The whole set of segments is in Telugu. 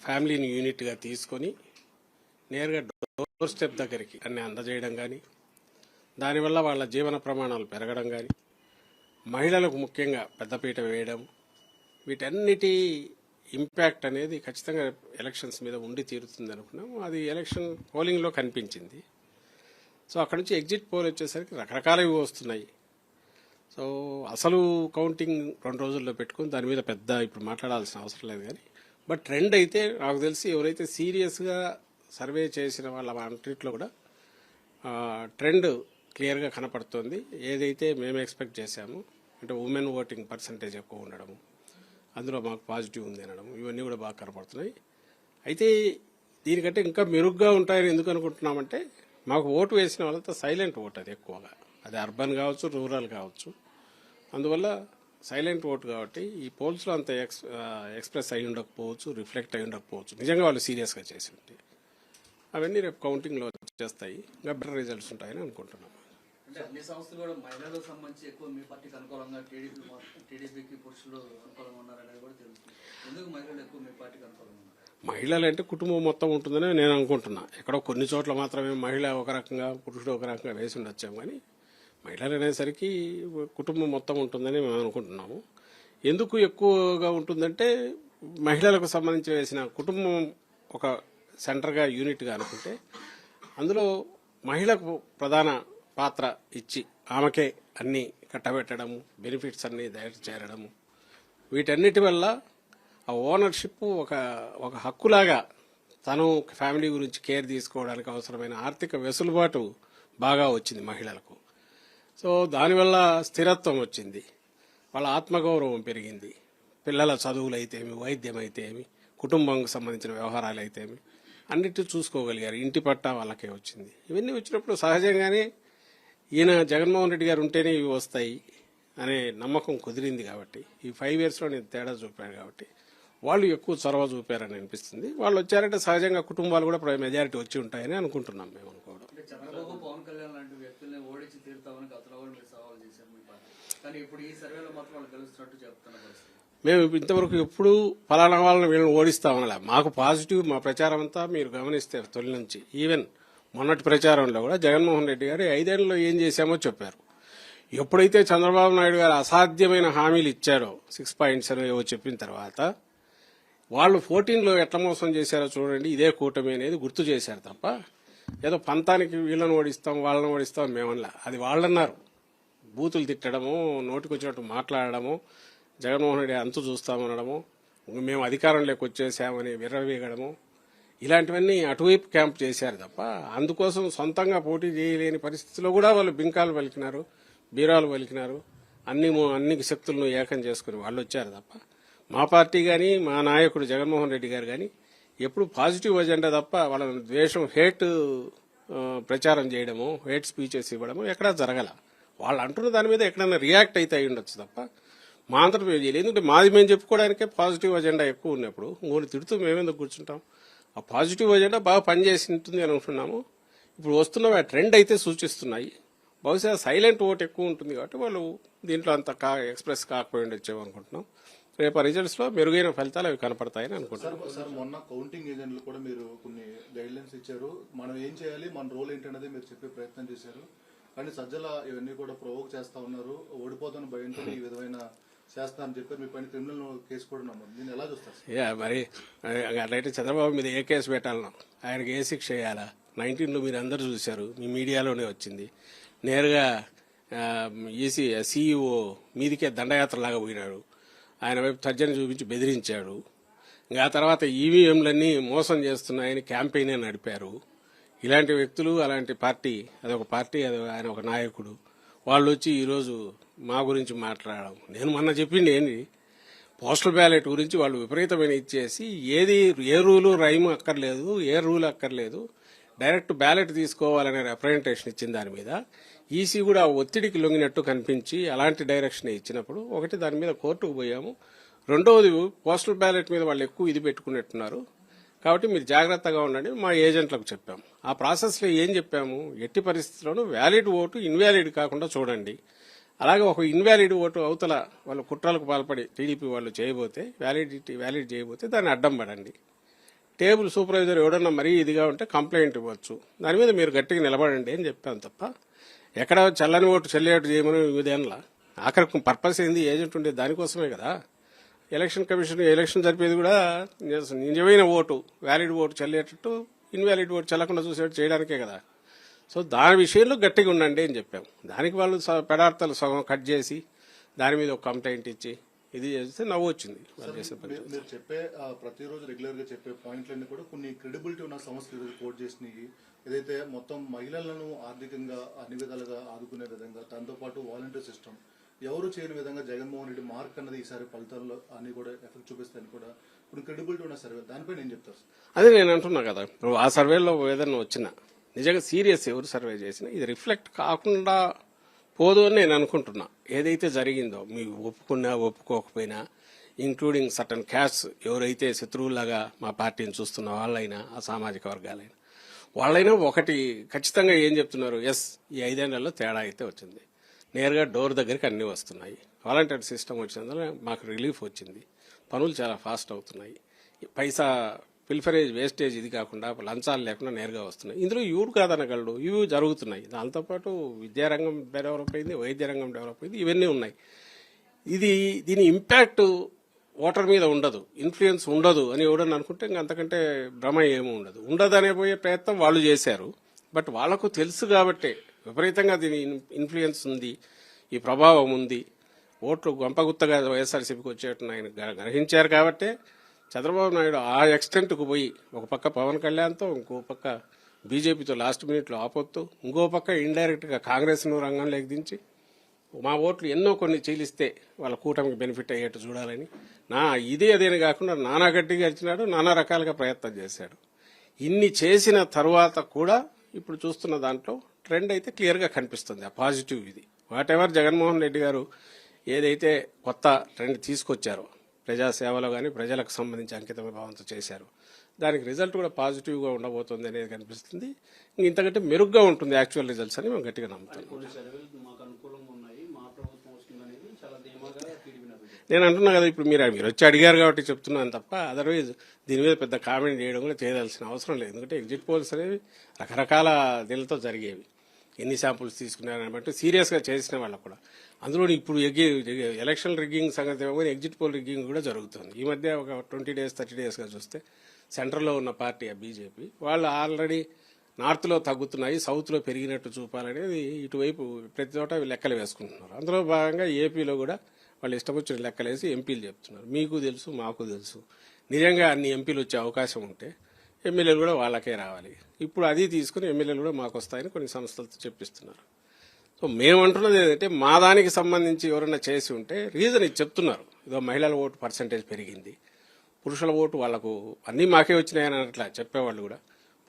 ఫ్యామిలీని యూనిట్గా తీసుకొని నేరుగా డోర్ స్టెప్ దగ్గరికి అన్ని అందజేయడం కానీ దానివల్ల వాళ్ళ జీవన ప్రమాణాలు పెరగడం కానీ మహిళలకు ముఖ్యంగా పెద్దపీట వేయడం వీటన్నిటి ఇంపాక్ట్ అనేది ఖచ్చితంగా ఎలక్షన్స్ మీద ఉండి తీరుతుంది అనుకున్నాము. అది ఎలక్షన్ పోలింగ్లో కనిపించింది. సో అక్కడ నుంచి ఎగ్జిట్ పోల్ వచ్చేసరికి రకరకాలవి వస్తున్నాయి. సో అసలు కౌంటింగ్ రెండు రోజుల్లో పెట్టుకుని దాని మీద పెద్ద ఇప్పుడు మాట్లాడాల్సిన అవసరం లేదు కానీ బట్ ట్రెండ్ అయితే నాకు తెలిసి ఎవరైతే సీరియస్గా సర్వే చేసిన వాళ్ళ అంటిట్లో కూడా ట్రెండ్ క్లియర్గా కనపడుతుంది. ఏదైతే మేము ఎక్స్పెక్ట్ చేశాము అంటే ఉమెన్ ఓటింగ్ పర్సంటేజ్ ఎక్కువ ఉండడము అందులో మాకు పాజిటివ్ ఉంది అనడం ఇవన్నీ కూడా బాగా కనపడుతున్నాయి. అయితే దీనికంటే ఇంకా మెరుగ్గా ఉంటాయని ఎందుకు అనుకుంటున్నామంటే మాకు ఓటు వేసిన వాళ్ళతో సైలెంట్ ఓట్ అది ఎక్కువగా. అది అర్బన్ కావచ్చు రూరల్ కావచ్చు. అందువల్ల సైలెంట్ ఓట్ కాబట్టి ఈ పోల్స్లో అంత ఎక్స్ ఎక్స్ప్రెస్ అయి ఉండకపోవచ్చు రిఫ్లెక్ట్ అయి ఉండకపోవచ్చు. నిజంగా వాళ్ళు సీరియస్గా చేసి ఉంటే అవన్నీ రేపు కౌంటింగ్లో చేస్తాయి ఇంకా బెటర్ రిజల్ట్స్ ఉంటాయని అనుకుంటున్నాం. మహిళలు అంటే కుటుంబం మొత్తం ఉంటుందని నేను అనుకుంటున్నా. ఎక్కడో కొన్ని చోట్ల మాత్రమే మహిళ ఒక రకంగా పురుషుడు ఒక రకంగా వేసి ఉండొచ్చాం కానీ మహిళలు అనేసరికి కుటుంబం మొత్తం ఉంటుందని మేము అనుకుంటున్నాము. ఎందుకు ఎక్కువగా ఉంటుందంటే మహిళలకు సంబంధించి వేసిన కుటుంబం ఒక సెంటర్గా యూనిట్గా అనుకుంటే అందులో మహిళకు ప్రధాన పాత్ర ఇచ్చి ఆమెకే అన్నీ కట్టబెట్టడము బెనిఫిట్స్ అన్నీ దయచేరడము చేరడము వీటన్నిటి వల్ల ఆ ఓనర్షిప్ ఒక ఒక హక్కులాగా తను ఫ్యామిలీ గురించి కేర్ తీసుకోవడానికి అవసరమైన ఆర్థిక వెసులుబాటు బాగా వచ్చింది మహిళలకు. సో దానివల్ల స్థిరత్వం వచ్చింది. వాళ్ళ ఆత్మగౌరవం పెరిగింది. పిల్లల చదువులు అయితేమి వైద్యం అయితేమి కుటుంబంకి సంబంధించిన వ్యవహారాలు అయితేమి అన్నిటి చూసుకోగలిగారు. ఇంటి పట్టా వాళ్ళకే వచ్చింది. ఇవన్నీ వచ్చినప్పుడు సహజంగానే ఈయన జగన్మోహన్ రెడ్డి గారు ఉంటేనే ఇవి వస్తాయి అనే నమ్మకం కుదిరింది కాబట్టి ఈ ఫైవ్ ఇయర్స్లో నేను తేడా చూపాను కాబట్టి వాళ్ళు ఎక్కువ చొరవ చూపారని అనిపిస్తుంది. వాళ్ళు వచ్చారంటే సహజంగా కుటుంబాలు కూడా మెజారిటీ వచ్చి ఉంటాయని అనుకుంటున్నాం మేము అనుకోవడం అంటే చంద్రబాబు పవన్ కళ్యాణ్ లాంటి వ్యక్తుల్ని ఓడించి తీరుతామని గతంలో కూడా మీరు సవాల్ చేశారు మీ పార్టీ కానీ ఇప్పుడు ఈ సర్వేలో మాత్రం వాళ్ళు గెలుస్తున్నట్టు చెప్తున్న పరిస్థితి. మేము ఇంతవరకు ఎప్పుడు ఫలానా వాళ్ళని వీళ్ళని ఓడిస్తామనలే మాకు పాజిటివ్ మా ప్రచారం అంతా మీరు గమనిస్తే తొలి నుంచి. ఈవెన్ మొన్నటి ప్రచారంలో కూడా జగన్మోహన్ రెడ్డి గారు ఐదేళ్ళలో ఏం చేశామో చెప్పారు. ఎప్పుడైతే చంద్రబాబు నాయుడు గారు అసాధ్యమైన హామీలు ఇచ్చారో సిక్స్ పాయింట్స్ ఏవో చెప్పిన తర్వాత వాళ్ళు ఫోర్టీన్లో ఎట్లా మోసం చేశారో చూడండి ఇదే కూటమి అనేది గుర్తు చేశారు తప్ప ఏదో పంతానికి వీళ్ళని ఓడిస్తాం వాళ్ళని ఓడిస్తాం మేమనలా. అది వాళ్ళన్నారు. బూతులు తిట్టడము నోటికి వచ్చినట్టు మాట్లాడడము జగన్మోహన్ రెడ్డి అంతు చూస్తామనడము మేము అధికారంలోకి వచ్చేసామని విర్రవీగడము ఇలాంటివన్నీ అటువైపు క్యాంప్ చేశారు తప్ప అందుకోసం సొంతంగా పోటీ చేయలేని పరిస్థితిలో కూడా వాళ్ళు బింకాలు పలికినారు బీరాలు పలికినారు అన్ని అన్ని శక్తులను ఏకం చేసుకుని వాళ్ళు వచ్చారు తప్ప మా పార్టీ కానీ మా నాయకుడు జగన్మోహన్ రెడ్డి గారు కానీ ఎప్పుడు పాజిటివ్ అజెండా తప్ప వాళ్ళ ద్వేషం హేట్ ప్రచారం చేయడము హేట్ స్పీచెస్ ఇవ్వడము ఎక్కడా జరగల. వాళ్ళు అంటున్న దాని మీద ఎక్కడైనా రియాక్ట్ అయితే అయి ఉండొచ్చు తప్ప మా అంతటి మేము ఎందుకంటే మాది మేము చెప్పుకోవడానికే పాజిటివ్ అజెండా ఎక్కువ ఉన్నప్పుడు మూడు తిడుతూ మేమేందుకు కూర్చుంటాం? ఆ పాజిటివ్ అజెండా బాగా పనిచేసి ఉంటుంది అని అనుకున్నాము. ఇప్పుడు వస్తున్నవి ఆ ట్రెండ్ అయితే సూచిస్తున్నాయి. బహుశా సైలెంట్ ఓట్ ఎక్కువ ఉంటుంది కాబట్టి వాళ్ళు దీంట్లో అంత కా ఎక్స్ప్రెస్ కాకపోయి ఉండొచ్చేమో అనుకుంటున్నాం. రేపు ఆ రిజల్ట్స్లో మెరుగైన ఫలితాలు అవి కనపడతాయని అనుకుంటున్నాను సార్ మొన్న కౌంటింగ్ ఏజెంట్లు కూడా మీరు కొన్ని గైడ్ ఇచ్చారు. మనం ఏం చేయాలి? మన రోల్ ఏంటనేది మీరు చెప్పే ప్రయత్నం చేశారు. కానీ సజ్జల ఇవన్నీ కూడా ప్రొవోక్ చేస్తా ఉన్నారు. ఓడిపోతున్న భయంతో ఈ విధమైన చేస్తారని చెప్పారు. మీ పైన క్రిమినల్ కేసు కూడా నమ్మరు దీన్ని ఎలా చూస్తారు? యా మరి అట్లయితే చంద్రబాబు మీద ఏ కేసు పెట్టాలన్నా ఆయనకి ఏ శిక్ష వేయాలా? నైన్టీన్లో మీరు అందరూ చూశారు మీ మీడియాలోనే వచ్చింది. నేరుగా ఈసీ సీఈఓ మీదికే దండయాత్రలాగా పోయినాడు. ఆయన వైపు తర్జన చూపించి బెదిరించాడు. ఇంకా ఆ తర్వాత ఈవీఎంలన్నీ మోసం చేస్తున్నాయని క్యాంపెయిన్ నడిపారు. ఇలాంటి వ్యక్తులు అలాంటి పార్టీ అదొక పార్టీ అది ఆయన ఒక నాయకుడు. వాళ్ళు వచ్చి ఈరోజు మా గురించి మాట్లాడడం. నేను మొన్న చెప్పింది ఏంటి పోస్టల్ బ్యాలెట్ గురించి వాళ్ళు విపరీతమైన ఇచ్చేసి ఏది ఏ రూలు రైమ్ అక్కర్లేదు ఏ రూల్ అక్కర్లేదు డైరెక్ట్ బ్యాలెట్ తీసుకోవాలనే రిప్రజెంటేషన్ ఇచ్చిన దాని మీద ఈసీ కూడా ఆ ఒత్తిడికి లొంగినట్టు కనిపించి అలాంటి డైరెక్షన్ ఇచ్చినప్పుడు ఒకటి దాని మీద కోర్టుకు పోయాము. రెండవది పోస్టల్ బ్యాలెట్ మీద వాళ్ళు ఎక్కువ ఇది పెట్టుకున్నట్టున్నారు. కాబట్టి మీరు జాగ్రత్తగా ఉండండి. మా ఏజెంట్లకు చెప్పాము ఆ ప్రాసెస్లో ఏం చెప్పాము? ఎట్టి పరిస్థితుల్లోనూ వ్యాలిడ్ ఓటు ఇన్వాలిడ్ కాకుండా చూడండి. అలాగే ఒక ఇన్వాలిడ్ ఓటు అవతల వాళ్ళు కుట్రలకు పాల్పడి టీడీపీ వాళ్ళు చేయబోతే వ్యాలిడిటీ వ్యాలిడ్ చేయబోతే దాన్ని అడ్డం పడండి. టేబుల్ సూపర్వైజర్ ఎవడన్నా మరీ ఇదిగా ఉంటే కంప్లైంట్ ఇవ్వచ్చు. దాని మీద మీరు గట్టిగా నిలబడండి అని చెప్పాను తప్ప ఎక్కడ చల్లని ఓటు చెల్లేటు చేయమని విధానంలా ఆఖరికి పర్పస్ ఏంది? ఏజెంట్ ఉండే దానికోసమే కదా. ఎలక్షన్ కమిషన్ ఎలక్షన్ జరిపేది కూడా నిజ- నిజమైన ఓటు వ్యాలిడ్ ఓటు చెల్లేటట్టు ఇన్వాలిడ్ ఓటు చెల్లకుండా చూసేట్టు చేయడానికే కదా. సో దాని విషయంలో గట్టిగా ఉండండి అని చెప్పాం. దానికి వాళ్ళు పెడార్థాలు సగం కట్ చేసి దాని మీద ఒక కంప్లైంట్ ఇచ్చి ఇది చేస్తే నవ్వు వచ్చింది. మీరు చెప్పే ప్రతిరోజు రెగ్యులర్గా చెప్పే పాయింట్లన్నీ కూడా కొన్ని క్రెడిబిలిటీ ఉన్న సంస్థలు కోట్ చేసినాయి ఏదైతే మొత్తం మహిళలను ఆర్థికంగా అన్ని విధాలుగా ఆదుకునే విధంగా దాంతో పాటు వాలంటీర్ సిస్టమ్ ఎవరు చేయని విధంగా జగన్మోహన్ రెడ్డి మార్క్ అన్నది ఈసారి ఫలితాల్లో అన్ని కూడా ఎఫెక్ట్ చూపిస్తాయని కూడా ఇప్పుడు క్రెడిబిలిటీ ఉన్న సర్వే దానిపై నేను చెప్తాను అదే నేను అంటున్నా కదా ఆ సర్వేలో ఏదైనా వచ్చినా నిజంగా సీరియస్ ఎవరు సర్వే చేసినా ఇది రిఫ్లెక్ట్ కాకుండా పోదు అని నేను అనుకుంటున్నా. ఏదైతే జరిగిందో మీరు ఒప్పుకున్నా ఒప్పుకోకపోయినా ఇంక్లూడింగ్ సర్టన్ క్యాస్ట్ ఎవరైతే శత్రువులాగా మా పార్టీని చూస్తున్న వాళ్ళైనా ఆ సామాజిక వర్గాలైనా వాళ్ళైనా ఒకటి ఖచ్చితంగా ఏం చెప్తున్నారు? ఎస్ ఈ ఐదేళ్ళలో తేడా అయితే వచ్చింది. నేరుగా డోర్ దగ్గరికి అన్నీ వస్తున్నాయి. వాలంటీర్ సిస్టమ్ వచ్చినందువల్ల మాకు రిలీఫ్ వచ్చింది. పనులు చాలా ఫాస్ట్ అవుతున్నాయి. పైసా పిల్ఫరేజ్ వేస్టేజ్ ఇది కాకుండా లంచాలు లేకుండా నేరుగా వస్తున్నాయి. ఇందులో ఇవుడు కాదనగలడు ఇవి జరుగుతున్నాయి. దాంతోపాటు విద్యారంగం డెవలప్ అయింది వైద్య రంగం డెవలప్ అయింది ఇవన్నీ ఉన్నాయి. ఇది దీని ఇంపాక్ట్ ఓటర్ మీద ఉండదు ఇన్ఫ్లుయెన్స్ ఉండదు అని ఎవడని అనుకుంటే ఇంకా అంతకంటే భ్రమ ఏమీ ఉండదు. ఉండదనే పోయే ప్రయత్నం వాళ్ళు చేశారు. బట్ వాళ్ళకు తెలుసు కాబట్టే విపరీతంగా దీని ఇన్ఫ్లుయెన్స్ ఉంది ఈ ప్రభావం ఉంది. ఓట్లు గొంపగుత్తగా వైఎస్ఆర్సీపీకి వచ్చేటట్టు ఆయన గ- గ్రహించారు కాబట్టే చంద్రబాబు నాయుడు ఆ ఎక్స్టెంట్కు పోయి ఒక పక్క పవన్ కళ్యాణ్తో ఇంకో పక్క బీజేపీతో లాస్ట్ మినిట్లో ఆపొత్తు ఇంకో పక్క ఇండైరెక్ట్గా కాంగ్రెస్ను రంగంలోకి దించి మా ఓట్లు ఎన్నో కొన్ని చీలిస్తే వాళ్ళ కూటమికి బెనిఫిట్ అయ్యేట్టు చూడాలని నా ఇదే అదేని కాకుండా నానా గట్టిగా ఇచ్చినాడు నానా రకాలుగా ప్రయత్నం చేశాడు. ఇన్ని చేసిన తరువాత కూడా ఇప్పుడు చూస్తున్న దాంట్లో ట్రెండ్ అయితే క్లియర్గా కనిపిస్తుంది. ఆ పాజిటివ్ ఇది. వాట్ ఎవర్ జగన్మోహన్ రెడ్డి గారు ఏదైతే కొత్త ట్రెండ్ తీసుకొచ్చారో ప్రజాసేవలో కానీ ప్రజలకు సంబంధించి అంకిత భావంతో చేశారు దానికి రిజల్ట్ కూడా పాజిటివ్గా ఉండబోతుంది అనేది కనిపిస్తుంది. ఇంక ఇంతకంటే మెరుగ్గా ఉంటుంది యాక్చువల్ రిజల్ట్స్ అని మేము గట్టిగా నమ్ముతాం కొన్ని సర్వేలు మాకు అనుకూలంగా ఉన్నాయి. మా ప్రభుత్వం వస్తుంది అనేది చాలా ధీమాగా టీడీపీ నాయకులు నేను అంటున్నా కదా ఇప్పుడు మీరు మీరు వచ్చి అడిగారు కాబట్టి చెప్తున్నాను తప్ప అదర్వైజ్ దీని మీద పెద్ద కామెంట్ చేయడం కూడా చేయదలసిన అవసరం లేదు. ఎందుకంటే ఎగ్జిట్ పోల్స్ అనేవి రకరకాల దీనితో జరిగేవి. ఎన్ని శాంపుల్స్ తీసుకున్నారని బట్టి సీరియస్గా చేసిన వాళ్ళకు కూడా. అందులో ఇప్పుడు ఎలక్షన్ రిగ్గింగ్ సంగతి కానీ ఎగ్జిట్ పోల్ రిగ్గింగ్ కూడా జరుగుతుంది. ఈ మధ్య ఒక ట్వంటీ డేస్ థర్టీ డేస్గా చూస్తే సెంటర్లో ఉన్న పార్టీ ఆ బీజేపీ వాళ్ళు ఆల్రెడీ నార్త్లో తగ్గుతున్నాయి సౌత్లో పెరిగినట్టు చూపాలనేది ఇటువైపు ప్రతి చోట లెక్కలు వేసుకుంటున్నారు. అందులో భాగంగా ఏపీలో కూడా వాళ్ళు ఇష్టం వచ్చిన లెక్కలేసి ఎంపీలు చెప్తున్నారు. మీకు తెలుసు మాకు తెలుసు. నిజంగా అన్ని ఎంపీలు వచ్చే అవకాశం ఉంటే ఎమ్మెల్యేలు కూడా వాళ్ళకే రావాలి. ఇప్పుడు అది తీసుకుని ఎమ్మెల్యేలు కూడా మాకు వస్తాయని కొన్ని సంస్థలతో చెప్పిస్తున్నారు. సో మేమంటున్నది ఏంటంటే మా దానికి సంబంధించి ఎవరైనా చేసి ఉంటే రీజన్ ఇది చెప్తున్నారు. ఇదో మహిళల ఓటు పర్సంటేజ్ పెరిగింది. పురుషుల ఓటు వాళ్ళకు అన్నీ మాకే వచ్చినాయని అట్లా చెప్పేవాళ్ళు కూడా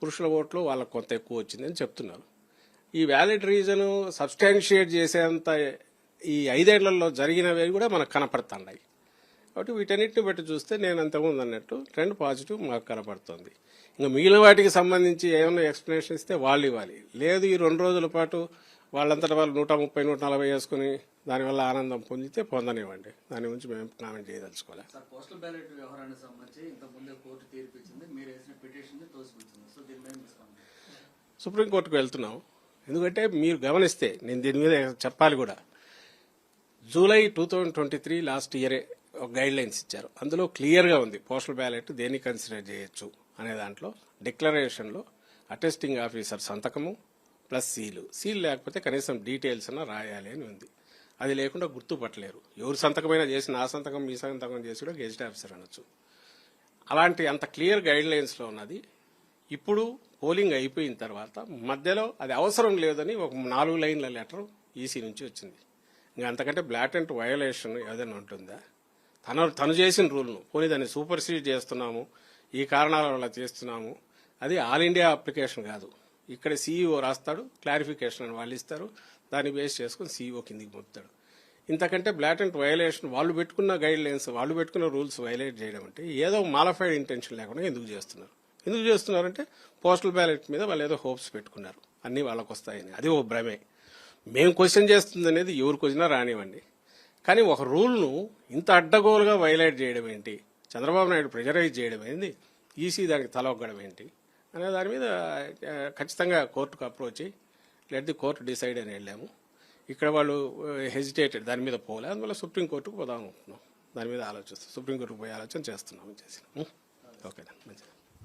పురుషుల ఓట్లు వాళ్ళకు కొంత ఎక్కువ వచ్చిందని చెప్తున్నారు. ఈ వ్యాలిడ్ రీజన్ సబ్స్టాన్షియేట్ చేసేంత ఈ ఐదేళ్ళలో జరిగినవి కూడా మనకు కనపడుతున్నాయి. కాబట్టి వీటన్నిటిని బట్టి చూస్తే నేను అంతకుముందు అన్నట్టు ట్రెండ్ పాజిటివ్ మాకు కనపడుతుంది ఇంకా మిగిలిన వాటికి సంబంధించి ఏమైనా ఎక్స్ప్లెనేషన్ ఇస్తే వాళ్ళు ఇవ్వాలి. లేదు ఈ రెండు రోజుల పాటు వాళ్ళంతటా వాళ్ళు నూట ముప్పై నూట నలభై వేసుకుని దానివల్ల ఆనందం పొందితే పొందనివ్వండి. దాని గురించి మేము కామెంట్ చేయదలుచుకోవాలి సార్ పోస్టల్ బ్యాలెట్ వ్యవహారానికి సంబంధించి ఇంత ముందే కోర్టు తీర్పు ఇచ్చింది. మీరు వేసిన పిటిషన్ని తోసిపుచ్చింది. సో దీని మీద తీసుకోండి సుప్రీంకోర్టుకు వెళ్తున్నాం. ఎందుకంటే మీరు గమనిస్తే నేను దీని మీద చెప్పాలి కూడా. July two thousand twenty three last ఇయరే గైడ్ లైన్స్ ఇచ్చారు. అందులో క్లియర్గా ఉంది పోస్టల్ బ్యాలెట్ దేన్ని కన్సిడర్ చేయొచ్చు అనే దాంట్లో డిక్లరేషన్లో అటెస్టింగ్ ఆఫీసర్ సంతకము ప్లస్ సీలు సీల్ లేకపోతే కనీసం డీటెయిల్స్ అన్న రాయాలి అని ఉంది. అది లేకుండా గుర్తుపట్టలేరు. ఎవరు సంతకమైనా చేసి నా సంతకం మీ సంతకం చేసి కూడా గెజిట్ ఆఫీసర్ అనొచ్చు. అలాంటి అంత క్లియర్ గైడ్ లైన్స్లో ఉన్నది. ఇప్పుడు పోలింగ్ అయిపోయిన తర్వాత మధ్యలో అది అవసరం లేదని ఒక నాలుగు లైన్ల లెటర్ ఈసీ నుంచి వచ్చింది. ఇంకా అంతకంటే బ్లాటెంట్ వయోలేషన్ ఏదైనా ఉంటుందా? తను తను చేసిన రూల్ను. పోనీ దాన్ని సూపర్సీడ్ చేస్తున్నాము. ఈ కారణాల వల్ల చేస్తున్నాము. అది ఆల్ ఇండియా అప్లికేషన్ కాదు. ఇక్కడ సీఈఓ రాస్తాడు క్లారిఫికేషన్ అని వాళ్ళు ఇస్తారు. దాన్ని బేస్ చేసుకుని సీఈఓ కిందికి పంపుతాడు ఇంతకంటే బ్లాటెంట్ వయలేషన్ వాళ్ళు పెట్టుకున్న గైడ్ లైన్స్ వాళ్ళు పెట్టుకున్న రూల్స్ వైలేట్ చేయడం అంటే ఏదో మాలఫైడ్ ఇంటెన్షన్ లేకుండా ఎందుకు చేస్తున్నారు? ఎందుకు చేస్తున్నారంటే పోస్టల్ బ్యాలెట్ మీద వాళ్ళు ఏదో హోప్స్ పెట్టుకున్నారు. అన్నీ వాళ్ళకు వస్తాయని అది ఓ భ్రమే. మేము క్వశ్చన్ చేస్తుంది అనేది ఎవరికి వచ్చినా రానివ్వండి. కానీ ఒక రూల్ను ఇంత అడ్డగోలుగా వైలేట్ చేయడం ఏంటి? చంద్రబాబు నాయుడు ప్రెజరైజ్ చేయడం ఏంది? ఈసీ దానికి తలొగ్గడం ఏంటి? అనే దాని మీద ఖచ్చితంగా కోర్టుకు అప్రోచ్ అయ్యి లెట్ ది కోర్టు డిసైడ్ అని వెళ్ళాము. ఇక్కడ వాళ్ళు హెజిటేటెడ్ దాని మీద పోలే. అందువల్ల సుప్రీంకోర్టుకు పోదాం అనుకుంటున్నాం దాని మీద ఆలోచిస్తాం సుప్రీంకోర్టుకు పోయే ఆలోచన చేస్తున్నాం చేసిన. ఓకే మంచిది.